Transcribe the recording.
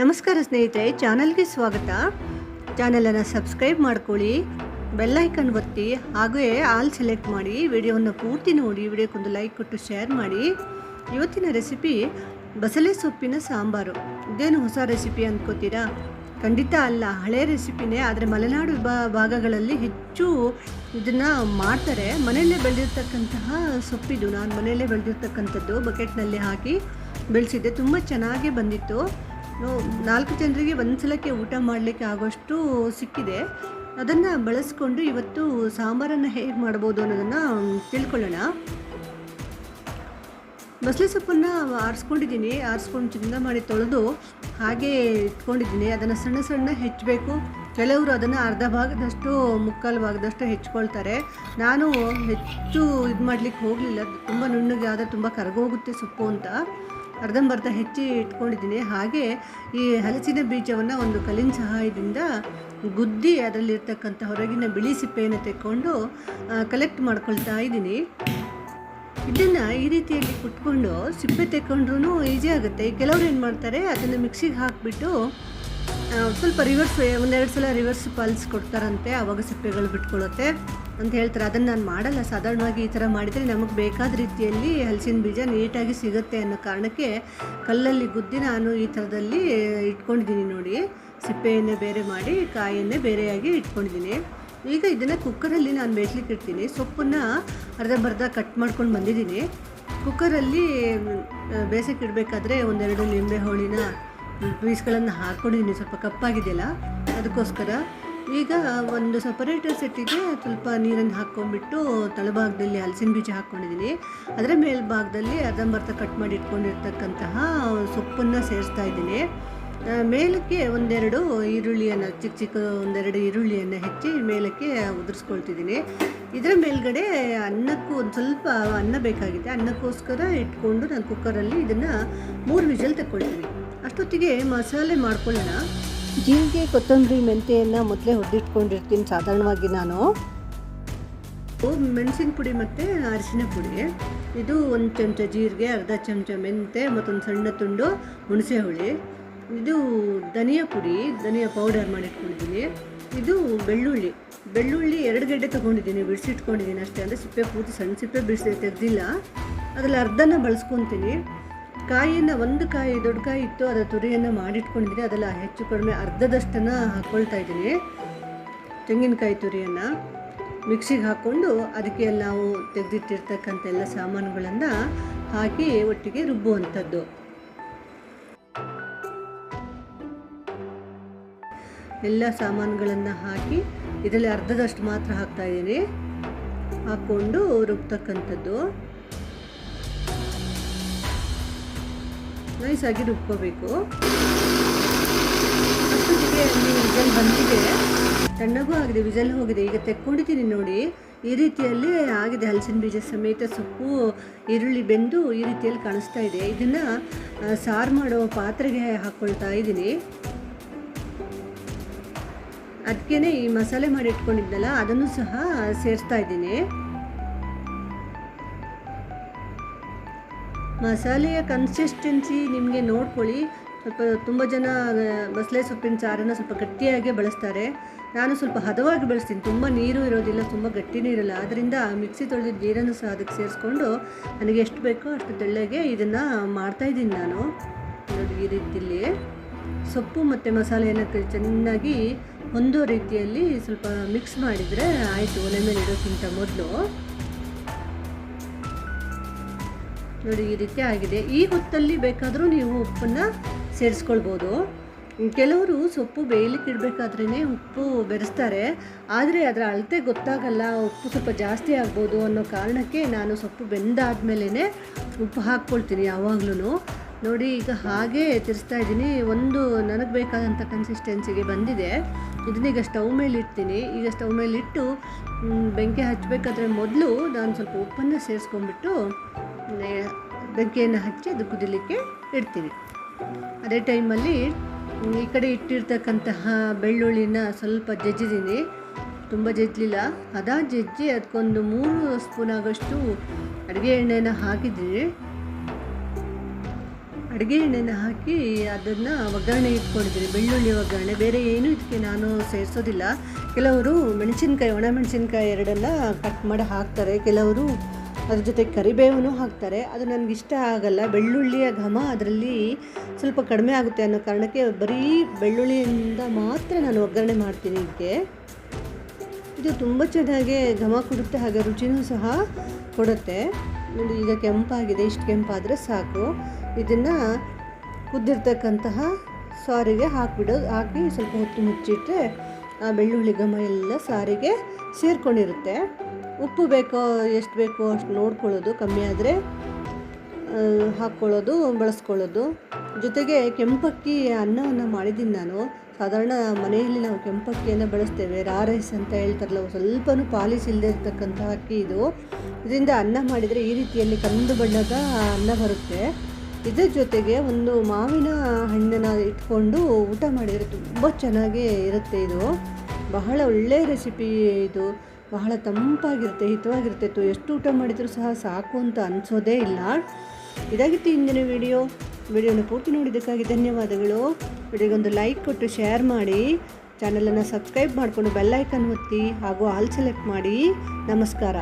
ನಮಸ್ಕಾರ ಸ್ನೇಹಿತರೆ, ಚಾನಲ್ಗೆ ಸ್ವಾಗತ. ಚಾನಲನ್ನು ಸಬ್ಸ್ಕ್ರೈಬ್ ಮಾಡ್ಕೊಳ್ಳಿ ಬೆಲ್ಲೈಕನ್ ಒತ್ತಿ, ಹಾಗೇ ಆಲ್ ಸೆಲೆಕ್ಟ್ ಮಾಡಿ, ವಿಡಿಯೋವನ್ನು ಪೂರ್ತಿ ನೋಡಿ, ವಿಡಿಯೋಕ್ಕೊಂದು ಲೈಕ್ ಕೊಟ್ಟು ಶೇರ್ ಮಾಡಿ. ಇವತ್ತಿನ ರೆಸಿಪಿ ಬಸಳೆ ಸೊಪ್ಪಿನ ಸಾಂಬಾರು. ಇದೇನು ಹೊಸ ರೆಸಿಪಿ ಅಂದ್ಕೋತೀರಾ ಖಂಡಿತ ಅಲ್ಲ, ಹಳೆ ರೆಸಿಪಿನೇ, ಆದರೆ ಮಲೆನಾಡು ಭಾಗಗಳಲ್ಲಿ ಹೆಚ್ಚು ಇದನ್ನು ಮಾಡ್ತಾರೆ. ಮನೆಯಲ್ಲೇ ಬೆಳೆದಿರ್ತಕ್ಕಂತಹ ಸೊಪ್ಪಿದು, ನಾನು ಮನೆಯಲ್ಲೇ ಬೆಳೆದಿರ್ತಕ್ಕಂಥದ್ದು, ಬಕೆಟ್ನಲ್ಲಿ ಹಾಕಿ ಬೆಳೆಸಿದ್ದೆ. ತುಂಬ ಚೆನ್ನಾಗೇ ಬಂದಿತ್ತು. ನಾಲ್ಕು ಜನರಿಗೆ ಒಂದು ಸಲಕ್ಕೆ ಊಟ ಮಾಡಲಿಕ್ಕೆ ಆಗೋಷ್ಟು ಸಿಕ್ಕಿದೆ. ಅದನ್ನು ಬಳಸ್ಕೊಂಡು ಇವತ್ತು ಸಾಂಬಾರನ್ನು ಹೇಗೆ ಮಾಡ್ಬೋದು ಅನ್ನೋದನ್ನು ತಿಳ್ಕೊಳ್ಳೋಣ. ಬಸಳೆ ಸೊಪ್ಪನ್ನು ಆರಿಸ್ಕೊಂಡಿದ್ದೀನಿ, ಆರಿಸ್ಕೊಂಡು ಚಿಂದ ಮಾಡಿ ತೊಳೆದು ಹಾಗೆ ಇಟ್ಕೊಂಡಿದ್ದೀನಿ. ಅದನ್ನು ಸಣ್ಣ ಸಣ್ಣ ಹೆಚ್ಚಬೇಕು. ಕೆಲವರು ಅದನ್ನು ಅರ್ಧ ಭಾಗದಷ್ಟು, ಮುಕ್ಕಾಲು ಭಾಗದಷ್ಟು ಹೆಚ್ಕೊಳ್ತಾರೆ ನಾನು ಹೆಚ್ಚು ಇದು ಮಾಡಲಿಕ್ಕೆ ಹೋಗಲಿಲ್ಲ. ತುಂಬ ನುಣ್ಣಗೆ ಆದರೆ ತುಂಬ ಕರಗೋಗುತ್ತೆ ಸೊಪ್ಪು ಅಂತ. ಅರ್ಧಂಬರ್ಧ ಹೆಚ್ಚಿ ಇಟ್ಕೊಂಡಿದ್ದೀನಿ. ಹಾಗೆ ಈ ಹಲಸಿನ ಬೀಜವನ್ನು ಒಂದು ಕಲ್ಲಿನ ಸಹಾಯದಿಂದ ಗುದ್ದಿ ಅದರಲ್ಲಿರ್ತಕ್ಕಂಥ ಹೊರಗಿನ ಬಿಳಿ ಸಿಪ್ಪೆಯನ್ನು ತೆಕ್ಕೊಂಡು ಕಲೆಕ್ಟ್ ಮಾಡ್ಕೊಳ್ತಾ ಇದ್ದೀನಿ. ಇದನ್ನು ಈ ರೀತಿಯಲ್ಲಿ ಕುಟ್ಕೊಂಡು ಸಿಪ್ಪೆ ತೆಕ್ಕೊಂಡ್ರೂ ಈಸಿ ಆಗುತ್ತೆ. ಕೆಲವ್ರು ಏನು ಮಾಡ್ತಾರೆ ಅದನ್ನು ಮಿಕ್ಸಿಗೆ ಹಾಕಿಬಿಟ್ಟು ಸ್ವಲ್ಪ ರಿವರ್ಸ್ ಒಂದೆರಡು ಸಲ ರಿವರ್ಸ್ ಪಲ್ಸ್ ಕೊಡ್ತಾರಂತೆ ಆವಾಗ ಸಿಪ್ಪೆಗಳು ಬಿಟ್ಕೊಳ್ಳುತ್ತೆ ಅಂತ ಹೇಳ್ತಾರೆ. ಅದನ್ನು ನಾನು ಮಾಡಲ್ಲ. ಸಾಧಾರಣವಾಗಿ ಈ ಥರ ಮಾಡಿದರೆ ನಮಗೆ ಬೇಕಾದ ರೀತಿಯಲ್ಲಿ ಹಲಸಿನ ಬೀಜ ನೀಟಾಗಿ ಸಿಗುತ್ತೆ ಅನ್ನೋ ಕಾರಣಕ್ಕೆ ಕಲ್ಲಲ್ಲಿ ಗುದ್ದಿ ನಾನು ಈ ಥರದಲ್ಲಿ ಇಟ್ಕೊಂಡಿದ್ದೀನಿ ನೋಡಿ. ಸಿಪ್ಪೆಯನ್ನೇ ಬೇರೆ ಮಾಡಿ ಕಾಯನ್ನೇ ಬೇರೆಯಾಗಿ ಇಟ್ಕೊಂಡಿದ್ದೀನಿ. ಈಗ ಇದನ್ನು ಕುಕ್ಕರಲ್ಲಿ ನಾನು ಬೇಯಿಸ್ಲಿಕ್ಕೆ ಇಡ್ತೀನಿ. ಸೊಪ್ಪನ್ನು ಅರ್ಧಂಬರ್ಧ ಕಟ್ ಮಾಡ್ಕೊಂಡು ಬಂದಿದ್ದೀನಿ. ಕುಕ್ಕರಲ್ಲಿ ಬೇಸಕ್ಕೆ ಇಡಬೇಕಾದ್ರೆ ಒಂದೆರಡು ಲಿಂಬೆ ಹೋಳಿನ ಪೀಸ್ಗಳನ್ನು ಹಾಕ್ಕೊಂಡಿದ್ದೀನಿ ಸ್ವಲ್ಪ ಕಪ್ಪಾಗಿದೆಯಲ್ಲ, ಅದಕ್ಕೋಸ್ಕರ ಈಗ ಒಂದು ಸಪರೇಟರ್ ಸೆಟ್ಟಿಗೆ ಸ್ವಲ್ಪ ನೀರನ್ನು ಹಾಕ್ಕೊಂಡ್ಬಿಟ್ಟು ತಳಭಾಗದಲ್ಲಿ ಹಲಸಿನ ಬೀಜ ಹಾಕ್ಕೊಂಡಿದ್ದೀನಿ. ಅದರ ಮೇಲ್ಭಾಗದಲ್ಲಿ ಅರ್ಧಂಬರ್ಧ ಕಟ್ ಮಾಡಿ ಇಟ್ಕೊಂಡಿರ್ತಕ್ಕಂತಹ ಸೊಪ್ಪನ್ನು ಸೇರಿಸ್ತಾ ಇದ್ದೀನಿ. ಮೇಲಕ್ಕೆ ಒಂದೆರಡು ಈರುಳ್ಳಿಯನ್ನು, ಚಿಕ್ಕ ಚಿಕ್ಕ ಒಂದೆರಡು ಈರುಳ್ಳಿಯನ್ನು ಹೆಚ್ಚಿ ಮೇಲಕ್ಕೆ ಉದುರಿಸ್ಕೊಳ್ತಿದ್ದೀನಿ. ಇದರ ಮೇಲ್ಗಡೆ ಅನ್ನಕ್ಕೂ ಒಂದು ಸ್ವಲ್ಪ ಅನ್ನ ಬೇಕಾಗಿದೆ. ಅನ್ನಕ್ಕೋಸ್ಕರ ಇಟ್ಕೊಂಡು ನಾನು ಕುಕ್ಕರಲ್ಲಿ ಇದನ್ನು ಮೂರು ವಿಜಲ್ ತಗೊಳ್ತೀನಿ ಅಷ್ಟೊತ್ತಿಗೆ ಮಸಾಲೆ ಮಾಡ್ಕೊಳ್ಳೋಣ. ಜೀರಿಗೆ ಕೊತ್ತಂಬರಿ ಮೆಂತೆಯನ್ನು ಮೊದಲೇ ಹೊಡೆದಿಟ್ಕೊಂಡಿರ್ತೀನಿ ಸಾಧಾರಣವಾಗಿ ನಾನು. ಮೆಣಸಿನ ಪುಡಿ ಮತ್ತು ಅರಿಶಿನ ಪುಡಿ. ಇದು ಒಂದು ಚಮಚ ಜೀರಿಗೆ ಅರ್ಧ ಚಮಚ ಮೆಂತೆ ಮತ್ತೊಂದು ಸಣ್ಣ ತುಂಡು ಹುಣಸೆ ಹುಳಿ ಇದು ಧನಿಯಾ ಪುಡಿ ಧನಿಯಾ ಪೌಡರ್ ಮಾಡಿಟ್ಕೊಂಡಿದ್ದೀನಿ. ಇದು ಬೆಳ್ಳುಳ್ಳಿ. ಬೆಳ್ಳುಳ್ಳಿ ಎರಡು ಗಡ್ಡೆ ತೊಗೊಂಡಿದ್ದೀನಿ ಬಿಡಿಸಿಟ್ಕೊಂಡಿದ್ದೀನಿ ಅಷ್ಟೇ. ಅಂದರೆ ಸಿಪ್ಪೆ ಪೂರ್ತಿ ಸಣ್ಣ ಸಿಪ್ಪೆ ಬಿಡಿಸಿ ತೆಗೆದಿಲ್ಲ. ಅದರಲ್ಲಿ ಅರ್ಧನ ಬಳಸ್ಕೊತೀನಿ. ಕಾಯಿಯನ್ನು ಒಂದು ಕಾಯಿ, ದೊಡ್ಡ ಕಾಯಿ ಇತ್ತು, ಅದರ ತುರಿಯನ್ನು ಮಾಡಿಟ್ಕೊಂಡಿದ್ದೀನಿ. ಅದೆಲ್ಲ ಹೆಚ್ಚು ಕಡಿಮೆ ಅರ್ಧದಷ್ಟನ್ನು ಹಾಕ್ಕೊಳ್ತಾ ಇದ್ದೀನಿ. ತೆಂಗಿನಕಾಯಿ ತುರಿಯನ್ನು ಮಿಕ್ಸಿಗೆ ಹಾಕ್ಕೊಂಡು ಅದಕ್ಕೆ ನಾವು ತೆಗೆದಿಟ್ಟಿರ್ತಕ್ಕಂಥ ಎಲ್ಲ ಸಾಮಾನುಗಳನ್ನು ಹಾಕಿ ಒಟ್ಟಿಗೆ ರುಬ್ಬುವಂಥದ್ದು. ಎಲ್ಲ ಸಾಮಾನುಗಳನ್ನು ಹಾಕಿ ಇದರಲ್ಲಿ ಅರ್ಧದಷ್ಟು ಮಾತ್ರ ಹಾಕ್ತಾ ಇದ್ದೀನಿ. ಹಾಕ್ಕೊಂಡು ರುಬ್ತಕ್ಕಂಥದ್ದು. ನೈಸಾಗಿ ರುಬ್ಕೋಬೇಕು. ಅಷ್ಟೊತ್ತಿಗೆ ಅಲ್ಲಿ ವಿಜಲ್ ಬಂದಿದೆ. ತಣ್ಣಗೂ ಆಗಿದೆ ವಿಜಲ್ ಹೋಗಿದೆ. ಈಗ ತೆಕ್ಕೊಂಡಿದ್ದೀನಿ ನೋಡಿ. ಈ ರೀತಿಯಲ್ಲಿ ಆಗಿದೆ ಹಲಸಿನ ಬೀಜ ಸಮೇತ ಸೊಪ್ಪು, ಈರುಳ್ಳಿ ಬೆಂದು ಈ ರೀತಿಯಲ್ಲಿ ಕಾಣಿಸ್ತಾ ಇದೆ. ಇದನ್ನು ಸಾರು ಮಾಡೋ ಪಾತ್ರೆಗೆ ಹಾಕ್ಕೊಳ್ತಾ ಇದ್ದೀನಿ. ಅದಕ್ಕೇ ಈ ಮಸಾಲೆ ಮಾಡಿ ಇಟ್ಕೊಂಡಿದ್ನಲ್ಲ, ಅದನ್ನು ಸಹ ಸೇರಿಸ್ತಾ ಇದ್ದೀನಿ. ಮಸಾಲೆಯ ಕನ್ಸಿಸ್ಟೆನ್ಸಿ ನಿಮಗೆ ನೋಡ್ಕೊಳ್ಳಿ. ಸ್ವಲ್ಪ ತುಂಬ ಜನ ಬಸಳೆ ಸೊಪ್ಪಿನ ಸಾರನ್ನು ಸ್ವಲ್ಪ ಗಟ್ಟಿಯಾಗಿ ಬಳಸ್ತಾರೆ. ನಾನು ಸ್ವಲ್ಪ ಹದವಾಗಿ ಬಳಸ್ತೀನಿ. ತುಂಬ ನೀರು ಇರೋದಿಲ್ಲ, ತುಂಬ ಗಟ್ಟಿನೂ ಇರಲ್ಲ. ಆದ್ದರಿಂದ ಮಿಕ್ಸಿ ತೊಳೆದಿದ್ದ ನೀರನ್ನು ಸಹ ಅದಕ್ಕೆ ಸೇರಿಸ್ಕೊಂಡು ನನಗೆ ಎಷ್ಟು ಬೇಕೋ ಅಷ್ಟು ತೆಳ್ಳಗೆ ಇದನ್ನು ಮಾಡ್ತಾಯಿದ್ದೀನಿ ನಾನು. ನೋಡಿ ಈ ರೀತಿಯಲ್ಲಿ. ಸೊಪ್ಪು ಮತ್ತು ಮಸಾಲೆಯನ್ನು ಚೆನ್ನಾಗಿ ಒಂದು ರೀತಿಯಲ್ಲಿ ಸ್ವಲ್ಪ ಮಿಕ್ಸ್ ಮಾಡಿದರೆ ಆಯಿತು. ಒಲೆ ಮೇಲೆ ಇಡೋಕ್ಕಿಂತ ಮೊದಲು. ನೋಡಿ, ಈ ರೀತಿ ಆಗಿದೆ. ಈ ಹೊತ್ತಲ್ಲಿ ಬೇಕಾದರೂ ನೀವು ಉಪ್ಪನ್ನು ಸೇರಿಸ್ಕೊಳ್ಬೋದು. ಕೆಲವರು ಸೊಪ್ಪು ಬೇಯಲಿಕ್ಕೆ ಇಡಬೇಕಾದ್ರೇ ಉಪ್ಪು ಬೆರೆಸ್ತಾರೆ. ಆದರೆ ಅದರ ಅಳತೆ ಗೊತ್ತಾಗಲ್ಲ, ಉಪ್ಪು ಸ್ವಲ್ಪ ಜಾಸ್ತಿ ಆಗ್ಬೋದು ಅನ್ನೋ ಕಾರಣಕ್ಕೆ ನಾನು ಸೊಪ್ಪು ಬೆಂದಾದ್ಮೇಲೆ ಉಪ್ಪು ಹಾಕ್ಕೊಳ್ತೀನಿ ಯಾವಾಗಲೂ ನೋಡಿ, ಈಗ ಹಾಗೆ ತಿರ್ಸ್ತಾ ಇದ್ದೀನಿ. ಒಂದು ನನಗೆ ಬೇಕಾದಂಥ ಕನ್ಸಿಸ್ಟೆನ್ಸಿಗೆ ಬಂದಿದೆ. ಇದನ್ನೀಗ ಸ್ಟವ್ ಮೇಲೆ ಇಡ್ತೀನಿ. ಈಗ ಸ್ಟವ್ ಮೇಲೆ ಇಟ್ಟು ಬೆಂಕಿ ಹಚ್ಚಬೇಕಾದ್ರೆ ಮೊದಲು ನಾನು ಸ್ವಲ್ಪ ಉಪ್ಪನ್ನು ಸೇರಿಸ್ಕೊಂಡ್ಬಿಟ್ಟು ಬೆಂಕಿಯನ್ನು ಹಚ್ಚಿ ಅದು ಕುದಿಲಿಕ್ಕೆ ಇಡ್ತೀನಿ ಅದೇ ಟೈಮಲ್ಲಿ ಈ ಕಡೆ ಇಟ್ಟಿರ್ತಕ್ಕಂತಹ ಬೆಳ್ಳುಳ್ಳಿನ ಸ್ವಲ್ಪ ಜಜ್ಜಿದ್ದೀನಿ. ತುಂಬ ಜಜ್ಜಲಿಲ್ಲ. ಅದ ಜಜ್ಜಿ ಅದಕ್ಕೊಂದು ಮೂರು ಸ್ಪೂನ್ ಆಗೋಷ್ಟು ಅಡುಗೆ ಎಣ್ಣೆನ ಹಾಕಿದ್ದೀನಿ ಅಡುಗೆ ಎಣ್ಣೆನ ಹಾಕಿ ಅದನ್ನು ಒಗ್ಗರಣೆ ಇಟ್ಕೊಂಡಿದ್ದೀನಿ ಬೆಳ್ಳುಳ್ಳಿ ಒಗ್ಗರಣೆ. ಬೇರೆ ಏನೂ ಇದಕ್ಕೆ ನಾನು ಸೇರಿಸೋದಿಲ್ಲ. ಕೆಲವರು ಮೆಣಸಿನ್ಕಾಯಿ, ಒಣ ಮೆಣಸಿನ್ಕಾಯಿ ಎರಡನ್ನ ಕಟ್ ಮಾಡಿ ಹಾಕ್ತಾರೆ. ಕೆಲವರು ಅದ್ರ ಜೊತೆ ಕರಿಬೇವನ್ನು ಹಾಕ್ತಾರೆ. ಅದು ನನಗೆ ಇಷ್ಟ ಆಗಲ್ಲ. ಬೆಳ್ಳುಳ್ಳಿಯ ಘಮ ಅದರಲ್ಲಿ ಸ್ವಲ್ಪ ಕಡಿಮೆ ಆಗುತ್ತೆ ಅನ್ನೋ ಕಾರಣಕ್ಕೆ ಬರೀ ಬೆಳ್ಳುಳ್ಳಿಯಿಂದ ಮಾತ್ರ ನಾನು ಒಗ್ಗರಣೆ ಮಾಡ್ತೀನಿ ಇದಕ್ಕೆ. ಇದು ತುಂಬ ಚೆನ್ನಾಗಿ ಘಮ ಕೊಡುತ್ತೆ ಹಾಗೆ ರುಚಿನೂ ಸಹ ಕೊಡುತ್ತೆ. ನೋಡಿ, ಈಗ ಕೆಂಪಾಗಿದೆ. ಇಷ್ಟು ಕೆಂಪಾದರೆ ಸಾಕು. ಇದನ್ನು ಕುದ್ದಿರ್ತಕ್ಕಂತಹ ಸಾರಿಗೆ ಹಾಕಿಬಿಡೋದು, ಹಾಕಿ ಸ್ವಲ್ಪ ಹೊತ್ತು ಮುಚ್ಚಿಟ್ರೆ ಆ ಬೆಳ್ಳುಳ್ಳಿ ಘಮ ಎಲ್ಲ ಸಾರಿಗೆ ಸೇರಿಕೊಂಡಿರುತ್ತೆ. ಉಪ್ಪು ಬೇಕೋ, ಎಷ್ಟು ಬೇಕೋ ಅಷ್ಟು ನೋಡ್ಕೊಳ್ಳೋದು ಕಮ್ಮಿ ಆದರೆ ಹಾಕ್ಕೊಳ್ಳೋದು, ಬಳಸ್ಕೊಳ್ಳೋದು. ಜೊತೆಗೆ ಕೆಂಪಕ್ಕಿ ಅನ್ನವನ್ನು ಮಾಡಿದ್ದೀನಿ ನಾನು. ಸಾಧಾರಣ ಮನೆಯಲ್ಲಿ ನಾವು ಕೆಂಪಕ್ಕಿಯನ್ನು ಬಳಸ್ತೇವೆ. ರಾ ರೈಸ್ ಅಂತ ಹೇಳ್ತಾರಲ್ಲ ಸ್ವಲ್ಪನೂ ಪಾಲಿಸ್ ಇಲ್ಲದೆ ಇರತಕ್ಕಂಥ ಅಕ್ಕಿ ಇದು. ಇದರಿಂದ ಅನ್ನ ಮಾಡಿದರೆ ಈ ರೀತಿಯಲ್ಲಿ ಕಂದು ಬಣ್ಣದ ಅನ್ನ ಬರುತ್ತೆ. ಇದರ ಜೊತೆಗೆ ಒಂದು ಮಾವಿನ ಹಣ್ಣನ್ನು ಇಟ್ಕೊಂಡು ಊಟ ಮಾಡಿದರೆ ತುಂಬ ಚೆನ್ನಾಗಿ ಇರುತ್ತೆ ಇದು. ಬಹಳ ಒಳ್ಳೆಯ ರೆಸಿಪಿ ಇದು. ಬಹಳ ತಂಪಾಗಿರುತ್ತೆ, ಹಿತವಾಗಿರುತ್ತೆ. ಎಷ್ಟು ಊಟ ಮಾಡಿದರೂ ಸಹ ಸಾಕು ಅಂತ ಅನಿಸೋದೇ ಇಲ್ಲ. ಇದಾಗಿತ್ತು ಇಂದಿನ ವಿಡಿಯೋ ವಿಡಿಯೋನ ಪೂರ್ತಿ ನೋಡಿದ್ದಕ್ಕಾಗಿ ಧನ್ಯವಾದಗಳು. ವಿಡಿಯೋಗೊಂದು ಲೈಕ್ ಕೊಟ್ಟು ಶೇರ್ ಮಾಡಿ. ಚಾನಲನ್ನು ಸಬ್ಸ್ಕ್ರೈಬ್ ಮಾಡಿಕೊಂಡು ಬೆಲ್ಲೈಕನ್ ಒತ್ತಿ ಹಾಗೂ ಆಲ್ ಸೆಲೆಕ್ಟ್ ಮಾಡಿ. ನಮಸ್ಕಾರ.